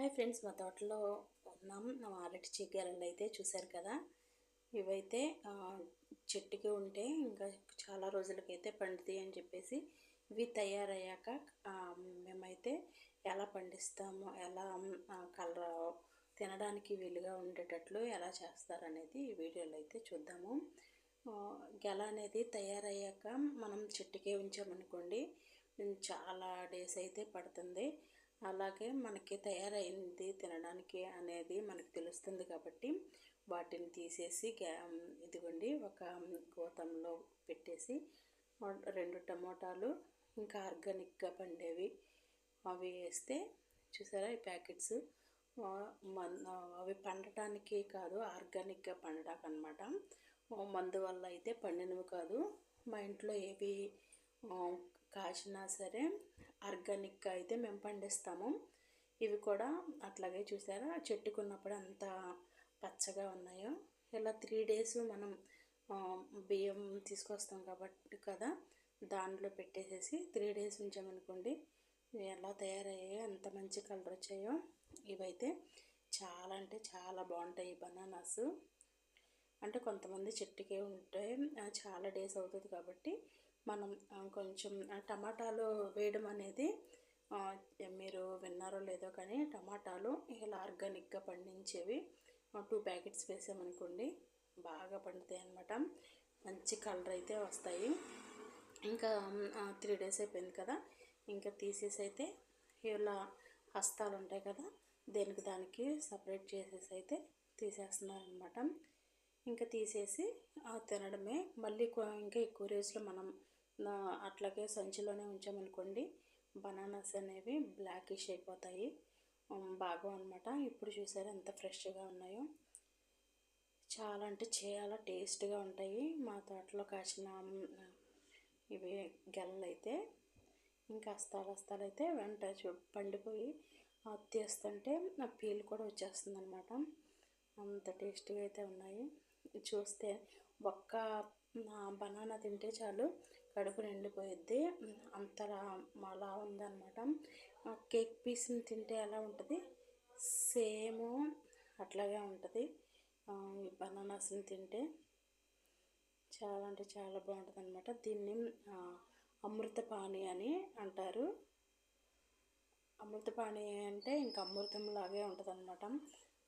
Hi friends మా తోటలో ఉన్నాం. నా అరటి చీకరలు అయితే చూశారు కదా. ఇవైతే చెట్టుకి ఉంటే ఇంకా చాలా రోజులకైతే పండుతాయి అని చెప్పేసి ఇవి తయారయ్యాక మేమైతే ఎలా పండిస్తాము ఎలా కలర్ తినడానికి వీలుగా ఉండేటట్లు ఎలా చేస్తారనేది ఈ వీడియోలో అయితే చూద్దాము. గెల అనేది తయారయ్యాక మనం చెట్టుకే ఉంచామనుకోండి చాలా డేస్ అయితే పడుతుంది. అలాగే మనకి తయారైంది తినడానికి అనేది మనకు తెలుస్తుంది కాబట్టి వాటిని తీసేసి గ్యా ఇదిగోండి ఒక గోతంలో పెట్టేసి రెండు టమోటాలు ఇంకా ఆర్గానిక్గా పండేవి. అవి వేస్తే చూసారా ఈ ప్యాకెట్స్? అవి పండటానికి కాదు ఆర్గానిక్గా పండడానికి అనమాట మందు వల్ల అయితే పండినవి కాదు. మా ఇంట్లో ఏవి కాసినా సరే ఆర్గానిక్గా అయితే మేము పండిస్తాము. ఇవి కూడా అట్లాగే చూసారా? చెట్టుకున్నప్పుడు అంత పచ్చగా ఉన్నాయో. ఇలా త్రీ డేస్ మనం బియ్యం తీసుకొస్తాం కాబట్టి కదా దాంట్లో పెట్టేసేసి త్రీ డేస్ ఉంచామనుకోండి ఎలా తయారయ్యాయో ఎంత మంచి కలర్ వచ్చాయో ఇవైతే చాలా అంటే చాలా బాగుంటాయి ఈ బనానాస్. అంటే కొంతమంది చెట్టుకే ఉంటాయి చాలా డేస్ అవుతుంది కాబట్టి మనం కొంచెం టమాటాలు వేయడం అనేది మీరు విన్నారో లేదో కానీ టమాటాలు ఇలా ఆర్గానిక్గా పండించేవి టూ ప్యాకెట్స్ వేసామనుకోండి బాగా పండుతాయి అనమాట మంచి కలర్ అయితే వస్తాయి. ఇంకా త్రీ డేస్ అయిపోయింది కదా ఇంకా తీసేసి అయితే ఇలా హస్తాలు ఉంటాయి కదా దేనికి దానికి సపరేట్ చేసేసి అయితే తీసేస్తున్నారు అనమాట ఇంకా తీసేసి ఆ, తినడమే. మళ్ళీ ఇంకా ఎక్కువ రోజులు మనం అట్లాగే సంచిలోనే ఉంచామనుకోండి బనానాస్ అనేవి బ్లాకిష్ అయిపోతాయి. బాగా అనమాట ఇప్పుడు చూసారా ఎంత ఫ్రెష్గా ఉన్నాయో. చాలా అంటే చాలా టేస్ట్గా ఉంటాయి. మా తోటలో కాసిన ఇవి గెలలు అయితే ఇంకా అస్తాలు అస్తాలు అయితే వెంట చూ పండిపోయి తీస్తుంటే ఆ పీల్ కూడా వచ్చేస్తుంది అనమాట అంత టేస్టీగా అయితే ఉన్నాయి. చూస్తే ఒక్క బనానా తింటే చాలు కడుపు నిండిపోయిద్ది. అంతలా అలా ఉందన్నమాట. కేక్ పీస్ని తింటే ఎలా ఉంటుంది? సేమ్ అట్లాగే ఉంటుంది. ఈ బనానాస్ని తింటే చాలా అంటే చాలా బాగుంటుంది అనమాట దీన్ని అమృతపాణి అని అంటారు. అమృతపాణి అంటే ఇంకా అమృతం లాగే ఉంటుంది అనమాట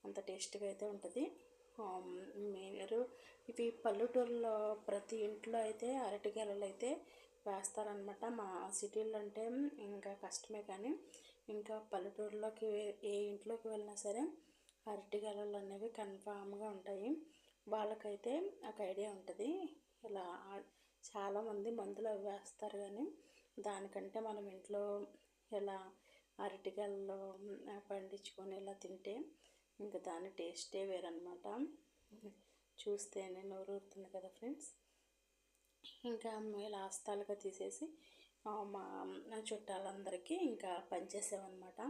అంత టేస్ట్గా అయితే ఉంటుంది. మీరు ఇవి పల్లెటూరులో ప్రతి ఇంట్లో అయితే అరటిగెలలు అయితే వేస్తారనమాట మా సిటీలో అంటే ఇంకా కష్టమే కానీ ఇంకా పల్లెటూరులోకి ఏ ఇంట్లోకి వెళ్ళినా సరే అరటిగెలలు అనేవి కన్ఫామ్గా ఉంటాయి. వాళ్ళకైతే ఒక ఐడియా ఉంటుంది. ఇలా చాలామంది మందులు అవి వేస్తారు కానీ దానికంటే మనం ఇంట్లో ఇలా అరటిగల్లో పండించుకొని ఇలా తింటే ఇంకా దాని టేస్టే వేరనమాట చూస్తేనే నోరు ఊరుతుంది కదా ఫ్రెండ్స్. ఇంకా ఇలా హస్తాలుగా తీసేసి మా నా చుట్టాలందరికీ ఇంకా పంచేసామన్నమాట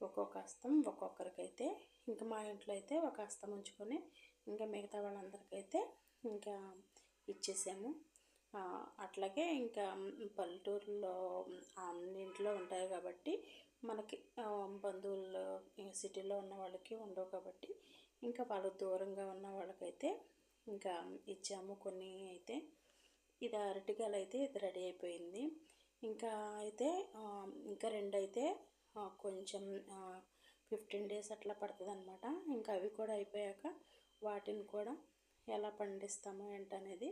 ఒక్కొక్క హస్తం ఒక్కొక్కరికైతే ఇంకా మా ఇంట్లో అయితే ఒక హస్తం ఉంచుకొని ఇంకా మిగతా వాళ్ళందరికైతే ఇంకా ఇచ్చేసాము. అట్లాగే ఇంకా పల్లెటూరులో అన్నింట్లో ఉంటాయి కాబట్టి మనకి బంధువుల్లో సిటీలో ఉన్న వాళ్ళకి ఉండవు కాబట్టి ఇంకా వాళ్ళు దూరంగా ఉన్న వాళ్ళకైతే ఇంకా ఇచ్చాము కొన్ని అయితే. ఇది అరటికాయలు అయితే ఇది రెడీ అయిపోయింది. ఇంకా అయితే ఇంకా రెండు అయితే కొంచెం ఫిఫ్టీన్ డేస్ అట్లా పడుతుంది అనమాట ఇంకా అవి కూడా అయిపోయాక వాటిని కూడా ఎలా పండిస్తాము ఏంటనేది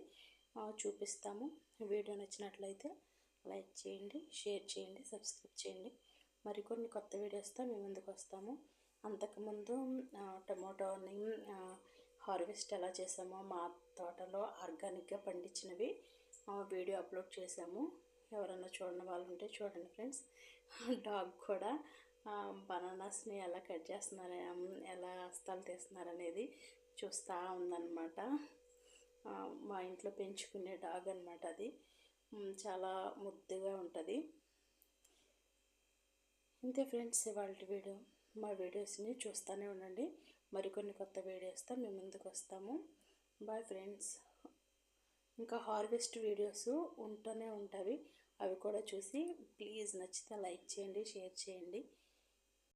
చూపిస్తాము. వీడియో నచ్చినట్లయితే లైక్ చేయండి షేర్ చేయండి సబ్స్క్రైబ్ చేయండి. మరికొన్ని కొత్త వీడియోస్తో మేము ముందుకు వస్తాము. అంతకుముందు టమోటోని హార్వెస్ట్ ఎలా చేసామో మా తోటలో ఆర్గానిక్గా పండించినవి వీడియో అప్లోడ్ చేసాము. ఎవరైనా చూడని వాళ్ళు ఉంటే చూడండి ఫ్రెండ్స్. డాగ్ కూడా బనానాస్ని ఎలా కట్ చేస్తున్నారు ఎలా హస్తాలు తీస్తున్నారు అనేది చూస్తూ ఉందన్నమాట. మా ఇంట్లో పెంచుకునే డాగ్ అనమాట అది. చాలా ముద్దుగా ఉంటుంది. ఇంతే ఫ్రెండ్స్ ఇవాళ వీడియో మా వీడియోస్ని చూస్తూనే ఉండండి. మరికొన్ని కొత్త వీడియోస్తో మేము ముందుకు వస్తాము. బాయ్ ఫ్రెండ్స్ ఇంకా హార్వెస్ట్ వీడియోస్ ఉంటూనే ఉంటాయి. అవి కూడా చూసి ప్లీజ్ నచ్చితే లైక్ చేయండి షేర్ చేయండి.